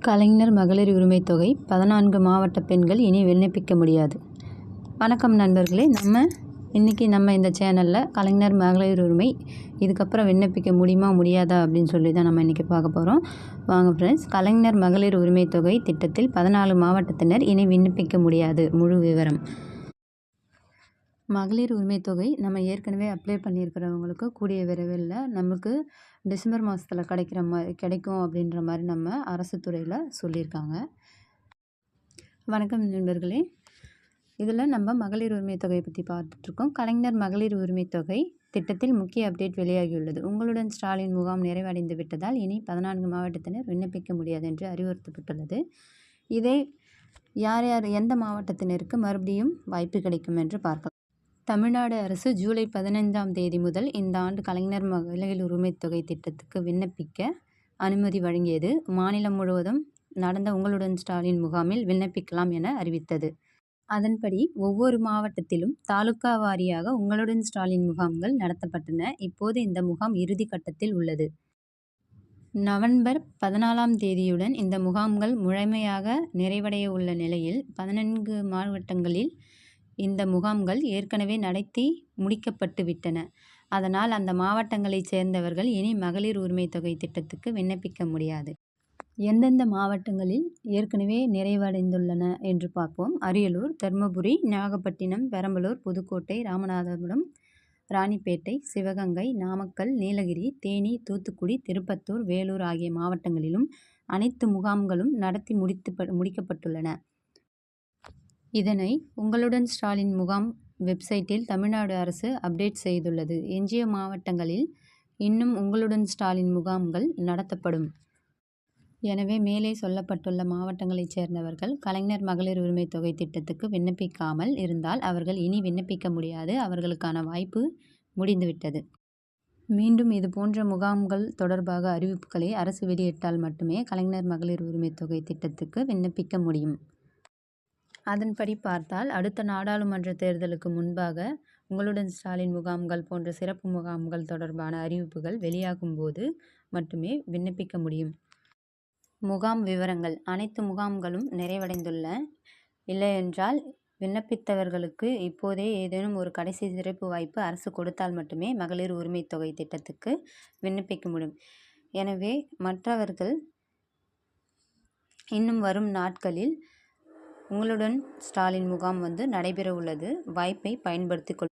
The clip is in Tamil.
கலைஞர் மகளிர் உரிமைத் தொகை பதினான்கு மாவட்ட பெண்கள் இனி விண்ணப்பிக்க முடியாது. வணக்கம் நண்பர்களே. நம்ம இன்றைக்கி நம்ம இந்த சேனலில் கலைஞர் மகளிர் உரிமை இதுக்கப்புறம் விண்ணப்பிக்க முடியுமா முடியாதா அப்படின்னு சொல்லி தான் நம்ம இன்றைக்கி பார்க்க போகிறோம் வாங்க ஃப்ரெண்ட்ஸ் கலைஞர் மகளிர் உரிமை தொகை திட்டத்தில் பதினாலு மாவட்டத்தினர் இனி விண்ணப்பிக்க முடியாது. முழு விவரம். மகளிர் உரிமைத்தொகை நம்ம ஏற்கனவே அப்ளை பண்ணியிருக்கிறவங்களுக்கு கூடிய விரைவில் நமக்கு டிசம்பர் மாதத்தில் கிடைக்கிற மாதிரி கிடைக்கும் அப்படின்ற மாதிரி நம்ம அரசு துறையில் சொல்லியிருக்காங்க. வணக்கம் நண்பர்களே. இதில் நம்ம மகளிர் உரிமைத் தொகையை பற்றி பார்த்துட்ருக்கோம் கலைஞர் மகளிர் உரிமை தொகை திட்டத்தில் முக்கிய அப்டேட் வெளியாகியுள்ளது. உங்களுடன் ஸ்டாலின் முகாம் நிறைவடைந்து விட்டதால் இனி பதினான்கு மாவட்டத்தினர் விண்ணப்பிக்க முடியாது என்று அறிவுறுத்தப்பட்டுள்ளது. இதை யார் யார் எந்த மாவட்டத்தினருக்கு மறுபடியும் வாய்ப்பு கிடைக்கும் என்று பார்க்கலாம். தமிழ்நாடு அரசு ஜூலை பதினைந்தாம் தேதி முதல் இந்த ஆண்டு கலைஞர் மகளிர் உரிமைத் தொகை திட்டத்துக்கு விண்ணப்பிக்க அனுமதி வழங்கியது. மாநிலம் முழுவதும் நடந்த உங்களுடன் ஸ்டாலின் முகாமில் விண்ணப்பிக்கலாம் என அறிவித்தது. அதன்படி ஒவ்வொரு மாவட்டத்திலும் தாலுகா வாரியாக உங்களுடன் ஸ்டாலின் முகாம்கள் நடத்தப்பட்டன. இப்போது இந்த முகாம் இறுதி கட்டத்தில் உள்ளது. நவம்பர் பதினாலாம் தேதியுடன் இந்த முகாம்கள் முழுமையாக நிறைவடைய உள்ள நிலையில் பதினான்கு மாவட்டங்களில் இந்த முகாம்கள் ஏற்கனவே நடத்தி முடிக்கப்பட்டு விட்டன. அதனால் அந்த மாவட்டங்களைச் சேர்ந்தவர்கள் இனி மகளிர் உரிமை தொகை திட்டத்துக்கு விண்ணப்பிக்க முடியாது. எந்தெந்த மாவட்டங்களில் ஏற்கனவே நிறைவடைந்துள்ளன என்று பார்ப்போம். அரியலூர் தருமபுரி நாகப்பட்டினம் பெரம்பலூர் புதுக்கோட்டை ராமநாதபுரம் ராணிப்பேட்டை சிவகங்கை நாமக்கல் நீலகிரி தேனி தூத்துக்குடி திருப்பத்தூர் வேலூர் ஆகிய மாவட்டங்களிலும் அனைத்து முகாம்களும் நடத்தி முடித்து முடிக்கப்பட்டுள்ளன. இதனை உங்களுடன் ஸ்டாலின் முகாம் வெப்சைட்டில் தமிழ்நாடு அரசு அப்டேட் செய்துள்ளது. எஞ்சிய மாவட்டங்களில் இன்னும் உங்களுடன் ஸ்டாலின் முகாம்கள் நடத்தப்படும். எனவே மேலே சொல்லப்பட்டுள்ள மாவட்டங்களைச் சேர்ந்தவர்கள் கலைஞர் மகளிர் உரிமை தொகை திட்டத்துக்கு விண்ணப்பிக்காமல் இருந்தால் அவர்கள் இனி விண்ணப்பிக்க முடியாது. அவர்களுக்கான வாய்ப்பு முடிந்துவிட்டது. மீண்டும் இது போன்ற முகாம்கள் தொடர்பாக அறிவிப்புகளை அரசு வெளியிட்டால் மட்டுமே கலைஞர் மகளிர் உரிமை தொகை திட்டத்துக்கு விண்ணப்பிக்க முடியும். அதன்படி பார்த்தால் அடுத்த நாடாளுமன்ற தேர்தலுக்கு முன்பாக உங்களுடன் ஸ்டாலின் முகாம்கள் போன்ற சிறப்பு முகாம்கள் தொடர்பான அறிவிப்புகள் வெளியாகும் போது மட்டுமே விண்ணப்பிக்க முடியும். முகாம் விவரங்கள். அனைத்து முகாம்களும் நிறைவடைந்துள்ள இல்லையென்றால் விண்ணப்பித்தவர்களுக்கு இப்போதே ஏதேனும் ஒரு கடைசி சிறப்பு வாய்ப்பு அரசு கொடுத்தால் மட்டுமே மகளிர் உரிமை தொகை திட்டத்துக்கு விண்ணப்பிக்க முடியும். எனவே மற்றவர்கள் இன்னும் வரும் நாட்களில் உங்களுடன் ஸ்டாலின் முகாம் வந்து நடைபெற உள்ளது வாய்ப்பை பயன்படுத்தி கொள்